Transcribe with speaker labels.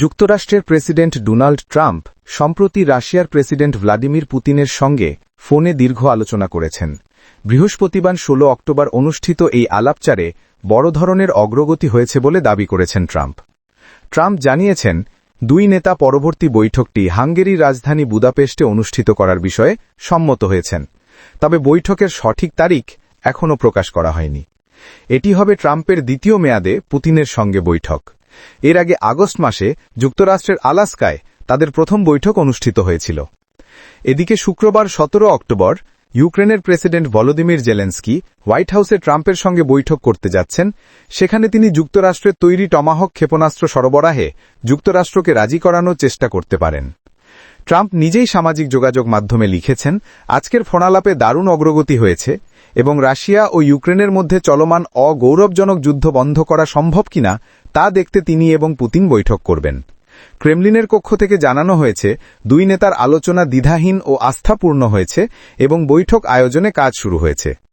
Speaker 1: যুক্তরাষ্ট্রের president Donald Trump সম্প্রতি রাশিয়ার প্রেসিডেন্ট ভ্লাদিমির পুতিনের সঙ্গে ফোনে দীর্ঘ আলোচনা করেছেন। বৃহস্পতিবার ১৬ অক্টোবর অনুষ্ঠিত এই আলাপচারে বড় ধরনের অগ্রগতি হয়েছে বলে দাবি করেছেন ট্রাম্প। ট্রাম্প জানিয়েছেন, দুই নেতা পরবর্তী বৈঠকটি হাঙ্গেরির রাজধানী বুদাপেস্টে অনুষ্ঠিত করার বিষয়ে সম্মত হয়েছেন, তবে বৈঠকের সঠিক তারিখ এখনও প্রকাশ করা হয়নি। এটি হবে ট্রাম্পের দ্বিতীয় মেয়াদে পুতিনের সঙ্গে বৈঠক। এর আগে আগস্ট মাসে যুক্তরাষ্ট্রের আলাস্কায় তাদের প্রথম বৈঠক অনুষ্ঠিত হয়েছিল। এদিকে শুক্রবার ১৭ অক্টোবর ইউক্রেনের প্রেসিডেন্ট ভলোদিমির জেলেন্সকি হোয়াইট হাউসে ট্রাম্পের সঙ্গে বৈঠক করতে যাচ্ছেন। সেখানে তিনি যুক্তরাষ্ট্রের তৈরি টমাহক ক্ষেপণাস্ত্র সরবরাহে যুক্তরাষ্ট্রকে রাজি করানোর চেষ্টা করতে পারেন। ট্রাম্প নিজেই সামাজিক যোগাযোগ মাধ্যমে লিখেছেন, আজকের ফোনালাপে দারুণ অগ্রগতি হয়েছে। এবং রাশিয়া ও ইউক্রেনের মধ্যে চলমান অগৌরবজনক যুদ্ধ বন্ধ করা সম্ভব কিনা তা দেখতে তিনি এবং পুতিন বৈঠক করবেন। ক্রেমলিনের কক্ষ থেকে জানানো হয়েছে, দুই নেতার আলোচনা দ্বিধাহীন ও আস্থাপূর্ণ হয়েছে এবং বৈঠক আয়োজনে কাজ শুরু হয়েছে।